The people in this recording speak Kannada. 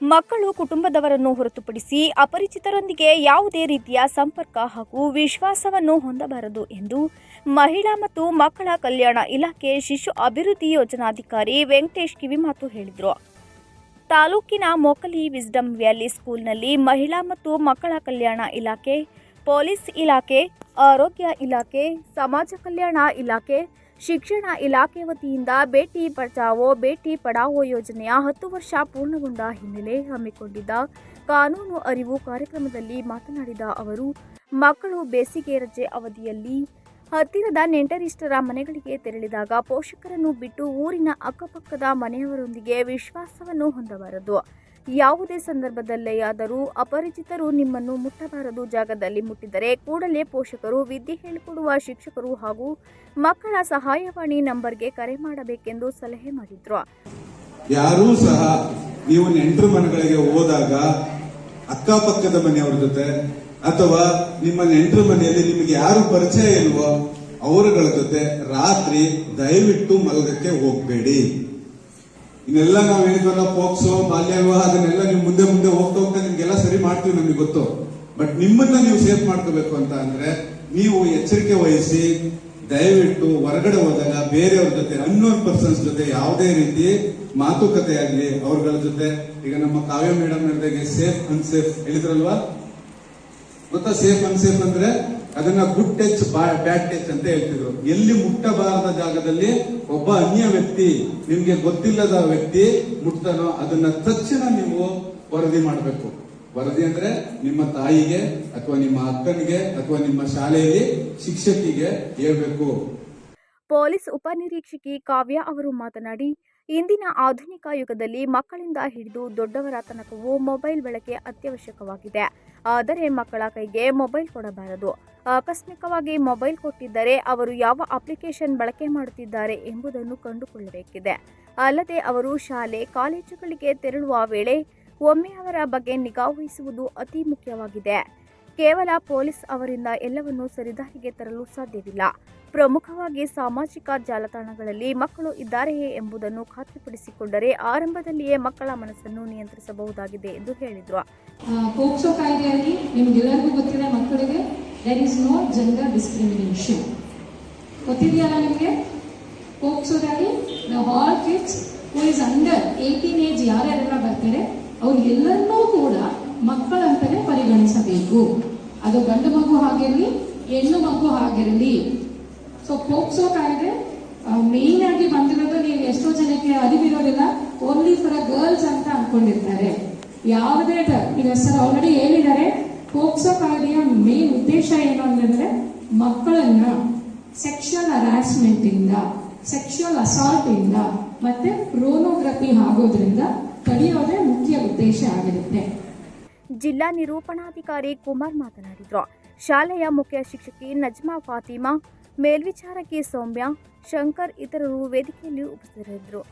ಮಕ್ಕಳು ಕುಟುಂಬದವರನ್ನು ಹೊರತುಪಡಿಸಿ ಅಪರಿಚಿತರೊಂದಿಗೆ ಯಾವುದೇ ರೀತಿಯ ಸಂಪರ್ಕ ಹಾಗೂ ವಿಶ್ವಾಸವನ್ನು ಹೊಂದಬಾರದು ಎಂದು ಮಹಿಳಾ ಮತ್ತು ಮಕ್ಕಳ ಕಲ್ಯಾಣ ಇಲಾಖೆ ಶಿಶು ಅಭಿವೃದ್ಧಿ ಯೋಜನಾಧಿಕಾರಿ ವೆಂಕಟೇಶ್ ಕಿವಿಮಾತು ಹೇಳಿದರು. ತಾಲೂಕಿನ ಮೊಕಲಿ ವಿಸ್ಡಮ್ ವ್ಯಾಲಿ ಸ್ಕೂಲ್ನಲ್ಲಿ ಮಹಿಳಾ ಮತ್ತು ಮಕ್ಕಳ ಕಲ್ಯಾಣ ಇಲಾಖೆ, ಪೊಲೀಸ್ ಇಲಾಖೆ, ಆರೋಗ್ಯ ಇಲಾಖೆ, ಸಮಾಜ ಕಲ್ಯಾಣ ಇಲಾಖೆ ಶಿಕ್ಷಣ ಇಲಾಖೆ ವತಿಯಿಂದ ಬೇಟಿ ಬಚಾವೋ, ಬೇಟಿ ಪಡಾವೋ ಯೋಜನೆಯ ಹತ್ತು ವರ್ಷ ಪೂರ್ಣಗೊಂಡ ಹಿನ್ನೆಲೆ ಹಮ್ಮಿಕೊಂಡಿದ್ದ ಕಾನೂನು ಅರಿವು ಕಾರ್ಯಕ್ರಮದಲ್ಲಿ ಮಾತನಾಡಿದ ಅವರು, ಮಕ್ಕಳು ಬೇಸಿಗೆ ರಜೆ ಅವಧಿಯಲ್ಲಿ ಹತ್ತಿರದ ನೆಂಟರಿಷ್ಟರ ಮನೆಗಳಿಗೆ ತೆರಳಿದಾಗ ಪೋಷಕರನ್ನು ಬಿಟ್ಟು ಊರಿನ ಅಕ್ಕಪಕ್ಕದ ಮನೆಯವರೊಂದಿಗೆ ವಿಶ್ವಾಸವನ್ನು ಹೊಂದಬಾರದು. ಯಾವುದೇ ಸಂದರ್ಭದಲ್ಲೇ ಆದರೂ ಅಪರಿಚಿತರು ನಿಮ್ಮನ್ನು ಮುಟ್ಟಬಾರದು ಜಾಗದಲ್ಲಿ ಮುಟ್ಟಿದರೆ ಕೂಡಲೇ ಪೋಷಕರು ವಿದ್ಯೆ ಹೇಳಿಕೊಡುವ ಶಿಕ್ಷಕರು ಹಾಗೂ ಮಕ್ಕಳ ಸಹಾಯವಾಣಿ ನಂಬರ್ಗೆ ಕರೆ ಮಾಡಬೇಕೆಂದು ಸಲಹೆ ಮಾಡಿದ್ರು. ಯಾರೂ ಸಹ ನೀವು ನೆಂಟರು ಮನೆಗಳಿಗೆ ಹೋದಾಗ ಅಕ್ಕಪಕ್ಕದ ಮನೆಯವರ ಜೊತೆ ಅಥವಾ ನಿಮ್ಮ ನೆಂಟರು ಮನೆಯಲ್ಲಿ ನಿಮಗೆ ಯಾರು ಪರಿಚಯ ಇಲ್ವೋ ಅವರುಗಳ ಜೊತೆ ರಾತ್ರಿ ದಯವಿಟ್ಟು ಮಲಗಕ್ಕೆ ಹೋಗ್ಬೇಡಿ. ಇನ್ನೆಲ್ಲ ನಾವು ಹೇಳಿದ್ವಲ್ಲ ಪೋಕ್ಸೋ ಬಾಲ್ಯ ವಿವಾಹ, ಅದನ್ನೆಲ್ಲ ನೀವು ಮುಂದೆ ಮುಂದೆ ಹೋಗ್ತಾ ಹೋಗ್ತಾ ನಿಮ್ಗೆಲ್ಲ ಸರಿ ಮಾಡ್ತೀವಿ ನಮಗೆ ಗೊತ್ತು. ಬಟ್ ನಿಮ್ಮನ್ನ ನೀವು ಸೇಫ್ ಮಾಡ್ಕೋಬೇಕು ಅಂತ ಅಂದ್ರೆ ನೀವು ಎಚ್ಚರಿಕೆ ವಹಿಸಿ, ದಯವಿಟ್ಟು ಹೊರಗಡೆ ಹೋದಾಗ ಬೇರೆಯವ್ರ ಜೊತೆ ಅನ್ನೋನ್ ಪರ್ಸನ್ಸ್ ಜೊತೆ ಯಾವುದೇ ರೀತಿ ಮಾತುಕತೆ ಆಗಲಿ ಅವ್ರಗಳ ಜೊತೆ. ಈಗ ನಮ್ಮ ಕಾವ್ಯ ಮೇಡಮ್ ಹೇಳಿದಾಗೆ ಸೇಫ್ ಅನ್ಸೇಫ್ ಹೇಳಿದ್ರಲ್ವಾ? ಗೊತ್ತಾ ಸೇಫ್ ಅನ್ಸೇಫ್ ಅಂದ್ರೆ? ಅದನ್ನ ಗುಡ್ ಟಚ್ ಬ್ಯಾಡ್ ಟಚ್ ಅಂತ ಹೇಳ್ತಿದ್ರು. ಎಲ್ಲಿ ಮುಟ್ಟಬಾರದ ಜಾಗದಲ್ಲಿ ಒಬ್ಬ ಅನ್ಯ ವ್ಯಕ್ತಿ ನಿಮ್ಗೆ ಗೊತ್ತಿಲ್ಲದ ವ್ಯಕ್ತಿ ಮುಟ್ತಾನೋ ಅದನ್ನ ತಕ್ಷಣ ನೀವು ವರದಿ ಮಾಡಬೇಕು. ವರದಿ ಅಂದ್ರೆ ನಿಮ್ಮ ತಾಯಿಗೆ ಅಥವಾ ನಿಮ್ಮ ಅಕ್ಕನಿಗೆ ಅಥವಾ ನಿಮ್ಮ ಶಾಲೆಯಲ್ಲಿ ಶಿಕ್ಷಕಿಗೆ ಹೇಳ್ಬೇಕು. ಪೊಲೀಸ್ ಉಪನಿರೀಕ್ಷಕಿ ಕಾವ್ಯ ಅವರು ಮಾತನಾಡಿ, ಇಂದಿನ ಆಧುನಿಕ ಯುಗದಲ್ಲಿ ಮಕ್ಕಳಿಂದ ಹಿಡಿದು ದೊಡ್ಡವರ ತನಕವೂ ಮೊಬೈಲ್ ಬಳಕೆ ಅತ್ಯವಶ್ಯಕವಾಗಿದೆ. ಆದರೆ ಮಕ್ಕಳ ಕೈಗೆ ಮೊಬೈಲ್ ಕೊಡಬಾರದು. ಆಕಸ್ಮಿಕವಾಗಿ ಮೊಬೈಲ್ ಕೊಟ್ಟಿದ್ದರೆ ಅವರು ಯಾವ ಅಪ್ಲಿಕೇಶನ್ ಬಳಕೆ ಮಾಡುತ್ತಿದ್ದಾರೆ ಎಂಬುದನ್ನು ಕಂಡುಕೊಳ್ಳಬೇಕಿದೆ. ಅಲ್ಲದೆ ಅವರು ಶಾಲೆ, ಕಾಲೇಜುಗಳಿಗೆ ತೆರಳುವ ವೇಳೆ ಒಮ್ಮೆ ಅವರ ಬಗ್ಗೆ ನಿಗಾ ವಹಿಸುವುದು ಅತಿ ಮುಖ್ಯವಾಗಿದೆ. ಕೇವಲ ಪೊಲೀಸ್ ಅವರಿಂದ ಎಲ್ಲವನ್ನೂ ಸರಿದಾರಿಗೆ ತರಲು ಸಾಧ್ಯವಿಲ್ಲ. ಪ್ರಮುಖವಾಗಿ ಸಾಮಾಜಿಕ ಜಾಲತಾಣಗಳಲ್ಲಿ ಮಕ್ಕಳು ಇದ್ದಾರೆಯೇ ಎಂಬುದನ್ನು ಖಾತ್ರಿಪಡಿಸಿಕೊಂಡರೆ ಆರಂಭದಲ್ಲಿಯೇ ಮಕ್ಕಳ ಮನಸ್ಸನ್ನು ನಿಯಂತ್ರಿಸಬಹುದಾಗಿದೆ ಎಂದು ಹೇಳಿದರು. There is no gender discrimination ಗೊತ್ತಿದೆಯಲ್ಲ ನಿಮಗೆ? ಹೋಗ್ಸೋದಾಗಿ all kids who is under eighteen age ಯಾರ್ಯಾರೆಲ್ಲ ಬರ್ತಾರೆ, ಅವ್ರು ಎಲ್ಲರನ್ನೂ ಕೂಡ ಮಕ್ಕಳಂತಲೇ ಪರಿಗಣಿಸಬೇಕು. ಅದು ಗಂಡು ಮಗು ಹಾಗಿರಲಿ, ಹೆಣ್ಣು ಮಗು ಆಗಿರಲಿ ಸೊ ಪೋಕ್ಸೋ ಕಾಯ್ದೆ. ಮೇನ್ ಆಗಿ ಬಂದಿರೋದು ನೀವು ಎಷ್ಟೋ ಜನಕ್ಕೆ ಅರಿವಿರೋದಿಲ್ಲ. ಓನ್ಲಿ ಫಾರ್ ಗರ್ಲ್ಸ್ ಅಂತ ಅನ್ಕೊಂಡಿರ್ತಾರೆ. ಯಾವುದೇ ಈಗ ಸರ್ ಆಲ್ರೆಡಿ ಹೇಳಿದ್ದಾರೆ. ಪೋಕ್ಸೋ ಕಾಯ್ದೆಯ ಮೇನ್ ಉದ್ದೇಶ ಏನು ಅಂತಂದ್ರೆ ಮಕ್ಕಳನ್ನ ಸೆಕ್ಷುವಲ್ ಹರಾಸ್ಮೆಂಟ್ ಇಂದ ಸೆಕ್ಷುವಲ್ ಅಸಾಲ್ಟ್ ಇಂದ ಮತ್ತೆ ಪ್ರೋನೋಗ್ರಫಿ ಆಗೋದ್ರಿಂದ ತಡೆಯೋದೇ ಮುಖ್ಯ ಉದ್ದೇಶ ಆಗಿರುತ್ತೆ. ಜಿಲ್ಲಾ ನಿರೂಪಣಾಧಿಕಾರಿ ಕುಮಾರ್ ಮಾತನಾಡಿದ್ರು. ಶಾಲೆಯ ಮುಖ್ಯ ಶಿಕ್ಷಕಿ ನಜ್ಮಾ ಫಾತಿಮಾ, ಮೇಲ್ವಿಚಾರಕಿ ಸೌಮ್ಯ, ಶಂಕರ್ ಇತರರು ವೇದಿಕೆಯಲ್ಲಿ ಉಪಸ್ಥಿತರಿದ್ದರು.